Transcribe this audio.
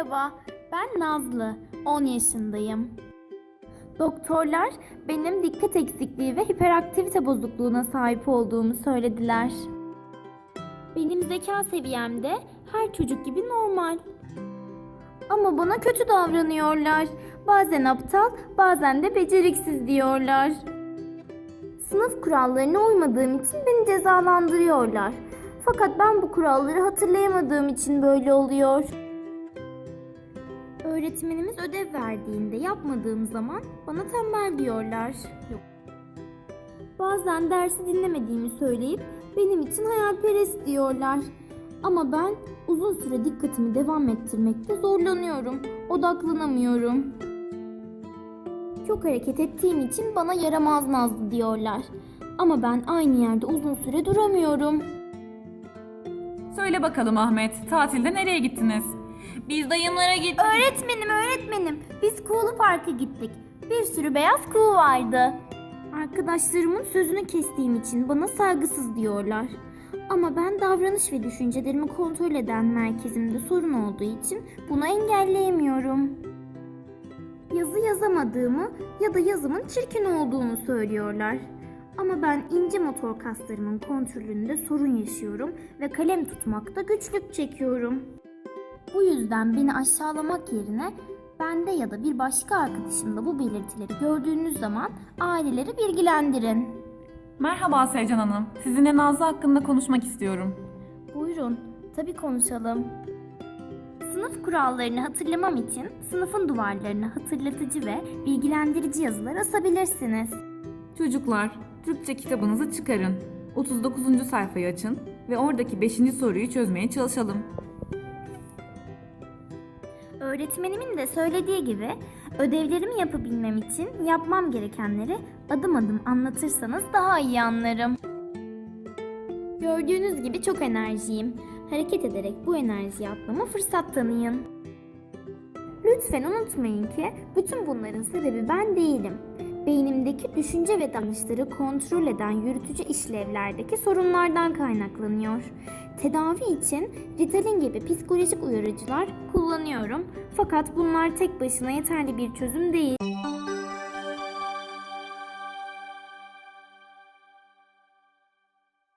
Merhaba, ben Nazlı. 10 yaşındayım. Doktorlar benim dikkat eksikliği ve hiperaktivite bozukluğuna sahip olduğumu söylediler. Benim zeka seviyem de her çocuk gibi normal. Ama bana kötü davranıyorlar. Bazen aptal, bazen de beceriksiz diyorlar. Sınıf kurallarına uymadığım için beni cezalandırıyorlar. Fakat ben bu kuralları hatırlayamadığım için böyle oluyor. Öğretmenimiz ödev verdiğinde yapmadığım zaman bana tembel diyorlar. Yok. Bazen dersi dinlemediğimi söyleyip benim için hayalperest diyorlar. Ama ben uzun süre dikkatimi devam ettirmekte zorlanıyorum. Odaklanamıyorum. Çok hareket ettiğim için bana yaramaz Nazlı diyorlar. Ama ben aynı yerde uzun süre duramıyorum. Söyle bakalım Ahmet, tatilde nereye gittiniz? Biz dayımlara gittik. Öğretmenim, öğretmenim. Biz Kuğulu Park'a gittik. Bir sürü beyaz kuğu vardı. Arkadaşlarımın sözünü kestiğim için bana saygısız diyorlar. Ama ben davranış ve düşüncelerimi kontrol eden merkezimde sorun olduğu için bunu engelleyemiyorum. Yazı yazamadığımı ya da yazımın çirkin olduğunu söylüyorlar. Ama ben ince motor kaslarımın kontrolünde sorun yaşıyorum ve kalem tutmakta güçlük çekiyorum. Bu yüzden beni aşağılamak yerine bende ya da bir başka arkadaşımda bu belirtileri gördüğünüz zaman aileleri bilgilendirin. Merhaba Sevcan Hanım, sizinle Nazlı hakkında konuşmak istiyorum. Buyurun, tabii konuşalım. Sınıf kurallarını hatırlamam için sınıfın duvarlarına hatırlatıcı ve bilgilendirici yazılar asabilirsiniz. Çocuklar, Türkçe kitabınızı çıkarın. 39. sayfayı açın ve oradaki 5. soruyu çözmeye çalışalım. Öğretmenimin de söylediği gibi ödevlerimi yapabilmem için yapmam gerekenleri adım adım anlatırsanız daha iyi anlarım. Gördüğünüz gibi çok enerjiyim. Hareket ederek bu enerjiyi atmama fırsat tanıyın. Lütfen unutmayın ki bütün bunların sebebi ben değilim. Beynimdeki düşünce ve davranışları kontrol eden yürütücü işlevlerdeki sorunlardan kaynaklanıyor. Tedavi için Ritalin gibi psikolojik uyarıcılar kullanıyorum. Fakat bunlar tek başına yeterli bir çözüm değil.